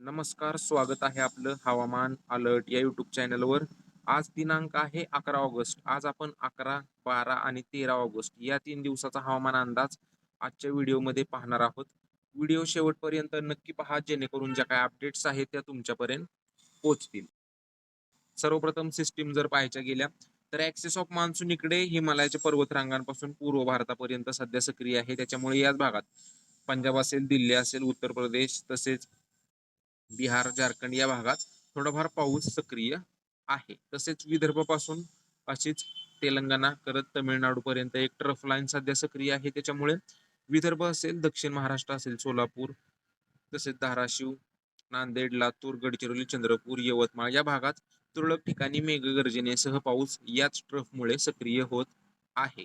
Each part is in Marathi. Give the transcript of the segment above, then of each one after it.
नमस्कार स्वागत आहे आपलं हवामान अलर्ट या यूट्यूब चॅनलवर. आज दिनांक आहे अकरा ऑगस्ट. आज आपण अकरा बारा आणि तेरा ऑगस्ट या तीन दिवसाचा हवामान अंदाज आजच्या व्हिडिओमध्ये पाहणार आहोत. व्हिडिओ शेवटपर्यंत नक्की पहा जेणेकरून ज्या काही अपडेट्स आहेत त्या तुमच्यापर्यंत पोहोचतील. सर्वप्रथम सिस्टीम जर पाहायच्या गेल्या तर ऍक्सेस ऑफ मान्सून इकडे हिमालयाच्या पर्वतरांगांपासून पूर्व भारतापर्यंत सध्या सक्रिय आहे. त्याच्यामुळे याच भागात पंजाब असेल दिल्ली असेल उत्तर प्रदेश तसेच बिहार झारखंड या भागात थोडाफार पाऊस सक्रिय आहे. तसेच विदर्भापासून अशीच तेलंगणा करत तमिळनाडू पर्यंत एक ट्रफ लाईन सध्या सक्रिय आहे. त्याच्यामुळे विदर्भ असेल दक्षिण महाराष्ट्र असेल सोलापूर तसेच धाराशिव नांदेड लातूर गडचिरोली चंद्रपूर यवतमाळ या भागात तुरळक ठिकाणी मेघगर्जनेसह पाऊस याच ट्रफमुळे सक्रिय होत आहे.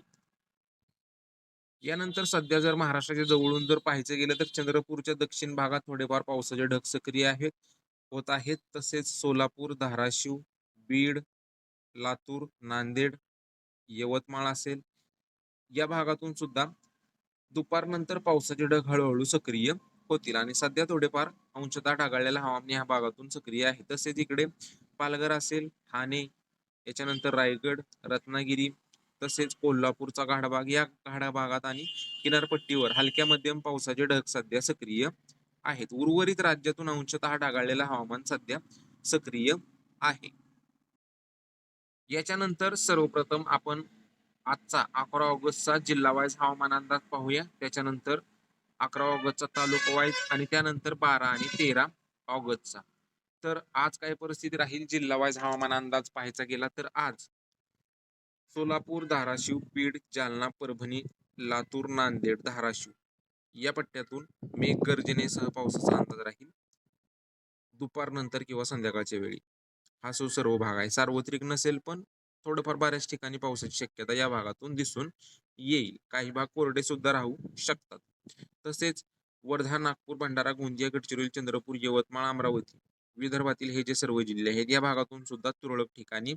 यानंतर सध्या जर महाराष्ट्राच्या जवळून जर पाहायचं गेलं तर चंद्रपूरच्या दक्षिण भागात थोडेफार पावसाचे ढग सक्रिय आहेत. होत आहेत. तसेच सोलापूर धाराशिव बीड लातूर नांदेड यवतमाळ असेल. या भागातून सुद्धा दुपारनंतर पावसाचे ढग हळूहळू सक्रिय होतील. आणि सध्या थोडेफार अंशतः ढगाळलेला हवामान या भागातून सक्रिय आहे. तसेच इकडे पालघर असेल ठाणे याच्यानंतर रायगड रत्नागिरी तसेच कोल्हापूरचा घाडभाग या घाडा आणि किनारपट्टीवर हलक्या मध्यम पावसाचे ढग सध्या सक्रिय आहेत. उर्वरित राज्यातून अंशतः ढगाळलेलं हवामान सध्या सक्रिय आहे. याच्यानंतर सर्वप्रथम आपण आजचा अकरा ऑगस्टचा जिल्हा वाईज हवामान अंदाज पाहूया. त्याच्यानंतर अकरा ऑगस्टचा तालुका वाईज आणि त्यानंतर बारा आणि तेरा ऑगस्टचा. तर आज काय परिस्थिती राहील? जिल्हा वाईज हवामान अंदाज पाहायचा गेला तर आज सोलापूर धाराशिव बीड जालना परभणी लातूर नांदेड धाराशिव. या पट्ट्यातून मेघगर्जनेसह पावसाचा अंदाज राहील दुपारनंतर किंवा संध्याकाळच्या वेळी. हा सो सर्व भाग आहे. सार्वत्रिक नसेल पण थोडंफार बऱ्याच ठिकाणी पावसाची शक्यता या भागातून दिसून येईल. काही भाग कोरडे सुद्धा राहू शकतात. तसेच वर्धा नागपूर भंडारा गोंदिया गडचिरोली चंद्रपूर यवतमाळ अमरावती विदर्भातील हे जे सर्व जिल्हे आहेत या भागातून सुद्धा तुरळक ठिकाणी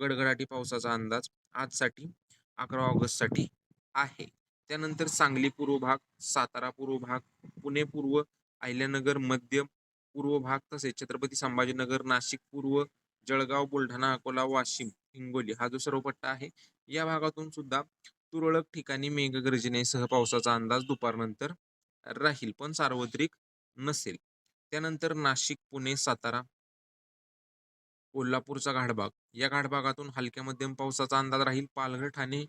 गडगडाटी पावसाचा अंदाज आजसाठी अकरा ऑगस्टसाठी आहे. त्यानंतर सांगली पूर्व भाग सातारा पूर्व भाग पुणे पूर्व अहिल्यानगर मध्य पूर्व भाग तसेच छत्रपती संभाजीनगर नाशिक पूर्व जळगाव बुलढाणा अकोला वाशिम हिंगोली हा जो सर्व पट्टा आहे या भागातून सुद्धा तुरळक ठिकाणी मेघगर्जनेसह पावसाचा अंदाज दुपारनंतर राहील पण सार्वत्रिक नसेल. त्यानंतर नाशिक पुणे सातारा कोल्हापूरचा घाटभाग या घाटभागातून हलक्या मध्यम पावसाचा अंदाज राहील पालघर ठाणे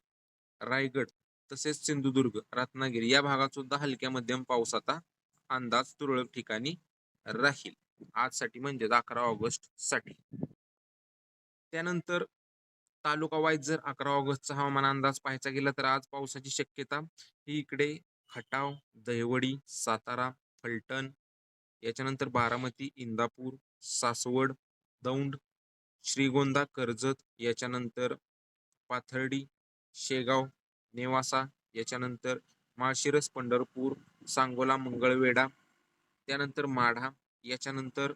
रायगड तसेच सिंधुदुर्ग रत्नागिरी या भागात सुद्धा हलक्या मध्यम पावसाचा अंदाज तुरळक ठिकाणी राहील. आजसाठी म्हणजेच अकरा ऑगस्टसाठी. त्यानंतर तालुका वाईज जर अकरा ऑगस्टचा हवामान अंदाज पाहायचा गेला तर आज पावसाची शक्यता ही इकडे खटाव दहिवडी सातारा फलटण याच्यानंतर बारामती इंदापूर सासवड दौंड श्रीगोंदा कर्जत याच्यानंतर पाथर्डी शेगाव नेवासा याच्यानंतर माळशिरस पंढरपूर सांगोला मंगळवेढा त्यानंतर माढा याच्यानंतर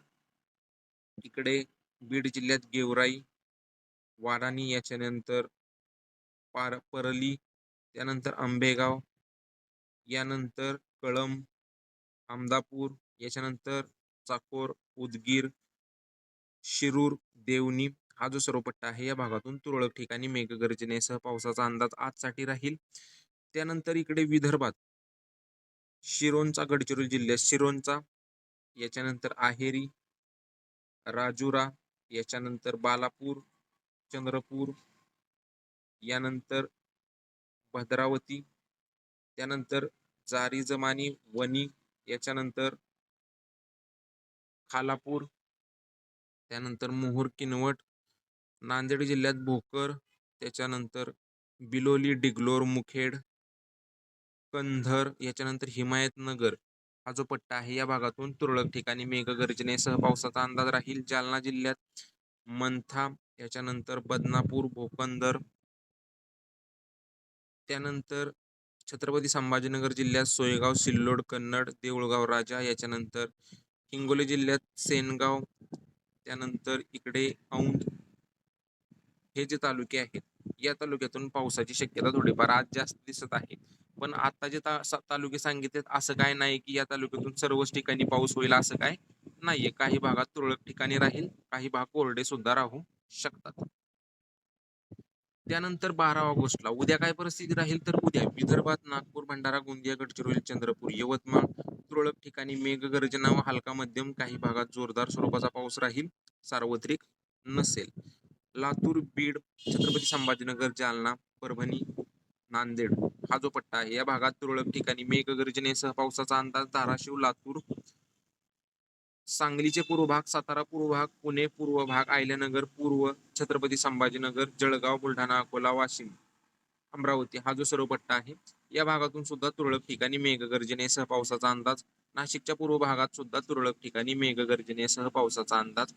इकडे बीड जिल्ह्यात गेवराई वाराणी याच्यानंतर पार परली त्यानंतर आंबेगाव यानंतर कळंब आमदापूर याच्यानंतर चाकोर उदगीर शिरूर देवणी हा जो सर्व पट्टा आहे या भागातून तुरळक ठिकाणी मेघगर्जनेसह पावसाचा अंदाज आजसाठी राहील. त्यानंतर इकडे विदर्भात शिरोंचा गडचिरोली जिल्ह्यात शिरोंचा याच्यानंतर आहेरी राजुरा याच्यानंतर बालापूर चंद्रपूर यानंतर भद्रावती त्यानंतर जारी जमानी वणी याच्यानंतर खालापूर त्यानंतर मोहोर किनवट नांदेड जिल्ह्यात भोकर त्याच्यानंतर बिलोली डिग्लोर मुखेड कंधर याच्यानंतर हिमायतनगर. हा जो पट्टा आहे या भागातून तुरळक ठिकाणी मेघगर्जनेसह पावसाचा अंदाज राहील. जालना जिल्ह्यात मंथा याच्यानंतर बदनापूर भोकंदर त्यानंतर छत्रपती संभाजीनगर जिल्ह्यात सोयगाव सिल्लोड कन्नड देऊळगाव राजा याच्यानंतर हिंगोली जिल्ह्यात सेनगाव त्यानंतर इकडे औंध. हे जे तालुके आहेत या तालुक्यातून पावसाची शक्यता थोडीफार आज जास्त दिसत आहे. पण आता जे ता तालुके सांगितलेत असं काय नाही की या तालुक्यातून सर्वच ठिकाणी पाऊस होईल असं काय नाहीये. काही भागात तुरळक ठिकाणी राहील काही भाग कोरडे सुद्धा राहू शकतात. त्यानंतर बारा ऑगस्टला. उद्या काय परिस्थिती राहील तर उद्या. विदर्भात नागपूर भंडारा गोंदिया गडचिरोली चंद्रपूर यवतमाळ तुरळक ठिकाणी मेघगर्जना व हलका मध्यम काही भागात जोरदार स्वरूपाचा पाऊस राहील. सार्वत्रिक नसेल. लातूर बीड छत्रपती संभाजीनगर जालना परभणी नांदेड हा जो पट्टा आहे या भागात तुरळक ठिकाणी मेघगर्जनेसह पावसाचा अंदाज धाराशिव लातूर सांगलीचे पूर्व भाग सातारा पूर्व भाग पुणे पूर्व भाग आयल्यानगर पूर्व छत्रपती संभाजीनगर जळगाव बुलढाणा अकोला वाशिम अमरावती हा जो सर्व पट्टा आहे या भागातून सुद्धा तुरळक ठिकाणी मेघगर्जनेसह पावसाचा अंदाज नाशिकच्या पूर्व भागात सुद्धा तुरळक ठिकाणी मेघगर्जनेसह पावसाचा अंदाज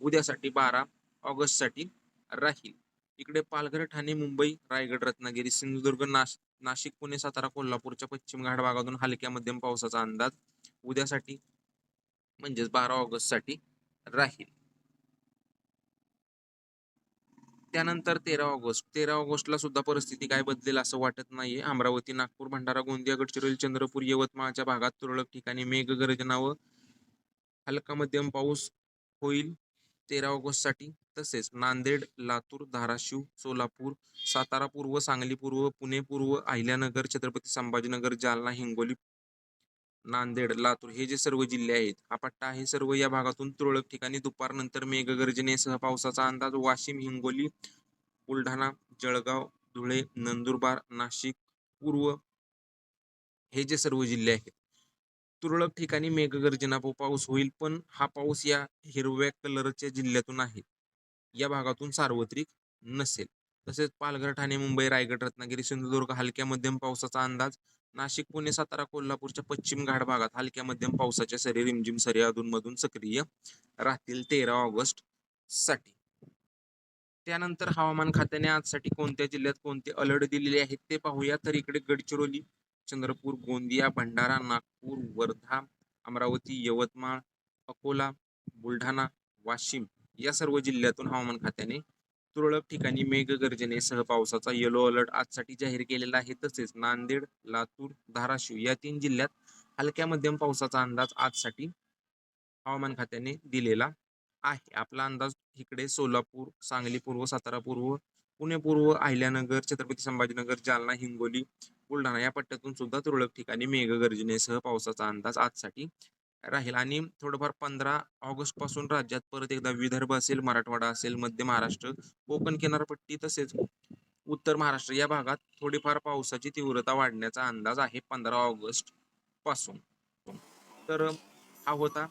उद्यासाठी बारा ऑगस्टसाठी राहील. इकडे पालघर ठाणे मुंबई रायगड रत्नागिरी सिंधुदुर्ग नाश नाशिक पुणे सातारा कोल्हापूरच्या पश्चिम घाट भागातून हलक्या मध्यम पावसाचा अंदाज उद्यासाठी म्हणजेच बारा ऑगस्टसाठी राहील. त्यानंतर तेरा ऑगस्ट. तेरा ऑगस्टला सुद्धा परिस्थिती काय बदलेल असं वाटत नाहीये. अमरावती नागपूर भंडारा गोंदिया गडचिरोली चंद्रपूर यवतमाळच्या भागात तुरळक ठिकाणी मेघगर्जना व हलका मध्यम पाऊस होईल तेरा ऑगस्टसाठी तसेच नांदेड लातूर धाराशिव सोलापूर सातारा पूर्व सांगली पूर्व पुणे पूर्व अहिल्यानगर छत्रपती संभाजीनगर जालना हिंगोली नांदेड लातूर हे जे सर्व जिल्हे आहेत हा पट्टा आहे सर्व या भागातून तुरळक ठिकाणी दुपारनंतर मेघगर्जनेसह पावसाचा अंदाज वाशिम हिंगोली बुलढाणा जळगाव धुळे नंदुरबार नाशिक पूर्व हे जे सर्व जिल्हे आहेत. तुरळक ठिकाणी मेघगर्जना पाऊस होईल पण हा पाऊस या हिरव्या कलरच्या जिल्ह्यातून आहे. या भागातून सार्वत्रिक नसेल. तसेच पालघर ठाणे मुंबई रायगड रत्नागिरी सिंधुदुर्ग हलक्या मध्यम पावसाचा अंदाज नाशिक पुणे सातारा कोल्हापूरच्या पश्चिम घाट भागात हलक्या मध्यम पावसाच्या सरी रिमझिम सरी अधूनमधून सक्रिय राहतील तेरा ऑगस्टसाठी. त्यानंतर हवामान खात्याने आजसाठी कोणत्या जिल्ह्यात कोणते अलर्ट दिलेले आहेत ते पाहूया. तर इकडे गडचिरोली चंद्रपूर गोंदिया भंडारा नागपूर वर्धा अमरावती यवतमाळ अकोला बुलढाणा वाशिम या सर्व जिल्ह्यातून हवामान खात्याने तुरळक ठिकाणी मेघगर्जनेसह पावसाचा येलो अलर्ट आजसाठी जाहीर केलेला आहे. तसेच नांदेड लातूर धाराशिव या तीन जिल्ह्यात हलक्या मध्यम पावसाचा अंदाज आजसाठी हवामान खात्याने दिलेला आहे. आपला अंदाज इकडे सोलापूर सांगली पूर्व सातारा पूर्व पुणे पूर्व अहिल्यानगर छत्रपती संभाजीनगर जालना हिंगोली बुलढाणा या पट्ट्यातून सुद्धा तुरळक ठिकाणी मेघगर्जनेसह पावसाचा अंदाज आजसाठी राहील. आणि थोडंफार पंधरा ऑगस्टपासून राज्यात परत एकदा विदर्भ असेल मराठवाडा असेल मध्य महाराष्ट्र कोकण किनारपट्टी तसेच उत्तर महाराष्ट्र या भागात थोडीफार पावसाची तीव्रता वाढण्याचा अंदाज आहे पंधरा ऑगस्टपासून तर हा होता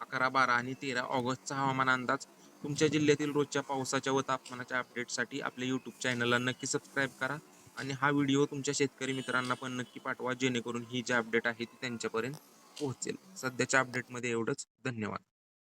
अकरा बारा आणि तेरा ऑगस्टचा हवामान अंदाज. तुमच्या जिल्ह्यातील रोजच्या पावसाच्या व तापमानाच्या अपडेटसाठी आपल्या यूट्यूब चॅनलला नक्की सबस्क्राईब करा आणि हा व्हिडिओ तुमच्या शेतकरी मित्रांना पण नक्की पाठवा जेणेकरून ही जी अपडेट आहे ती त्यांच्यापर्यंत पोहोचेल. सध्याच्या अपडेटमध्ये एवढंच. धन्यवाद.